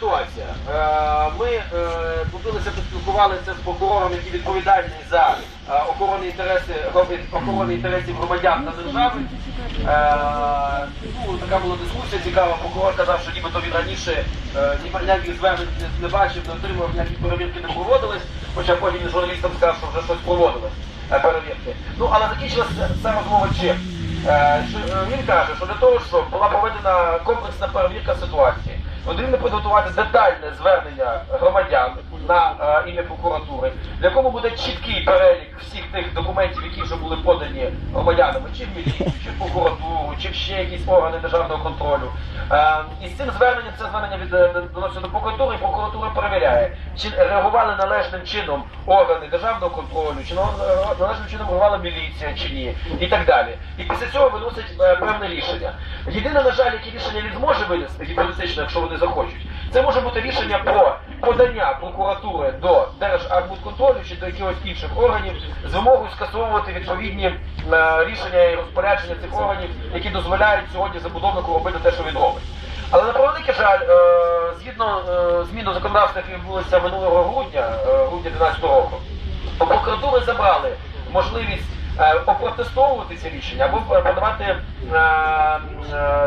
ситуація. Е, Ми е, поспілкувалися з прокурором, який відповідальний за е, охорону інтереси охорону інтересів громадян та держави. Ну, така була дискусія цікава. Прокурор казав, що нібито він раніше ніяких звернень не- бачив, не отримав, ніякі перевірки не проводились, хоча потім журналістам сказав, що вже щось проводилось перевірки. Ну, але закінчилася ця розмова чим? Він каже, що для того, щоб була проведена комплексна перевірка ситуації, потрібно підготувати детальне звернення громадян е, ім'я прокуратури, в якому буде чіткий перелік всіх тих документів, які вже були подані громадянами, чи в міліцію, чи в прокуратуру, чи ще якісь органи державного контролю. Е, І з цим зверненням це звернення від е, до прокуратури, і прокуратура перевіряє, чи реагували належним чином органи державного контролю, чи на- належним чином реагувала міліція чи ні, і так далі. І після цього виносять е, певне рішення. Єдине, на жаль, яке рішення він зможе винести, гіпотетично, якщо вони захочуть, це може бути рішення про подання прокуратури до Держарбудконтролю чи до якихось інших органів з вимогою скасовувати відповідні е, рішення і розпорядження цих органів, які дозволяють сьогодні забудовнику робити те, що він робить. Але на превеликий жаль, е, згідно е, змін до законодавства, які відбулися минулого грудня, грудня 2012 року, прокуратури забрали можливість опротестовувати ці рішення або подавати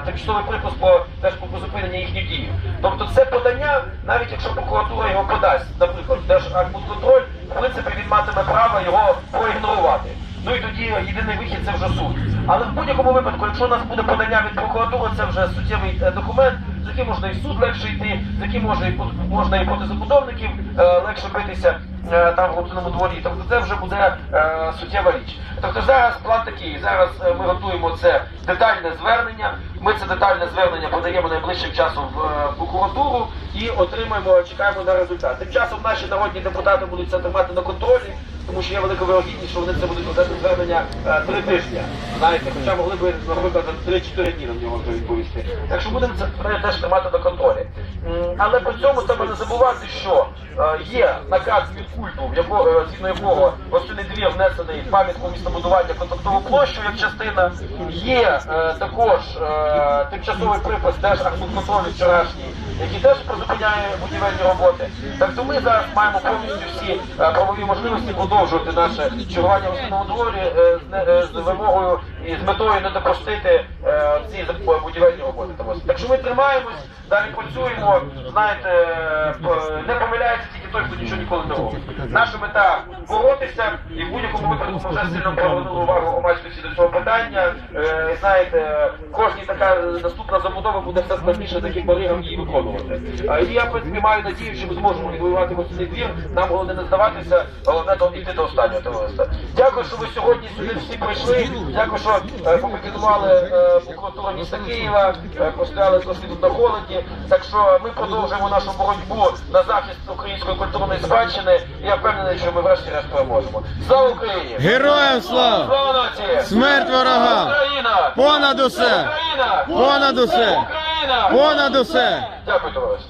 тимчасовий припуск по теж по зупинення їхніх дій. Тобто це подання, навіть якщо прокуратура його подасть, наприклад, Держархбудконтроль, в принципі він матиме право його проігнорувати. Ну і тоді єдиний вихід це вже суд. Але в будь-якому випадку, якщо у нас буде подання від прокуратури, це вже суттєвий е, документ, з яким можна і суд легше йти, з яким можна і можна і проти забудовників е, легше битися е, там в глибинному дворі. Тобто це вже буде е, суттєва річ. Тобто зараз план такий. Зараз е, ми готуємо це детальне звернення. Ми це детальне звернення подаємо найближчим часом в е, прокуратуру і отримаємо, чекаємо на результат. Тим часом наші народні депутати будуть це тримати на контролі. Тому що є велика вирогідність, що вони це будуть розглядати звернення е, три тижні. Знаєте, хоча могли б, наприклад, за 3-4 дні на нього відповісти. Так що будемо це теж тримати на контролі. Але при цьому треба не забувати, що е, є наказ Мінкульту, в якого, е, згідно якого гостинний двір внесений пам'ятку містобудування контактову площу як частина. Є е, також тимчасовий припис Держархбудконтролю вчорашній, який теж призупиняє будівельні роботи. Так то ми зараз маємо повністю всі правові можливості продовжувати наше чергування в основному дворі з, вимогою і з метою не допустити ці заб- будівельні роботи. Так що ми тримаємось, далі працюємо. Знаєте, е, не помиляється тільки той, хто нічого ніколи не робить. Наша мета боротися, і в будь-якому випадку ми вже сильно привернули увагу громадськості до цього питання. Е, знаєте, кожній така наступна забудова буде все складніше таким баригам її виконувати. Е, і я в принципі маю надію, що ми зможемо відвоювати гостинний двір. Нам головне не здаватися, головне йти до останнього товариства. Дякую, що ви сьогодні сюди всі прийшли. Дякую, що е, попрацювали е, прокуратура міста Києва, е, постояли трошки тут на холоді. Так що ми продовжуємо нашу боротьбу на захист української культурної спадщини. Я впевнений, що ми врешті-решт переможемо. Слава Україні! Героям слава! Слава нації! Смерть ворогам! Україна! Понад усе! Україна! Понад усе! Україна! Понад усе! Дякую, товариство.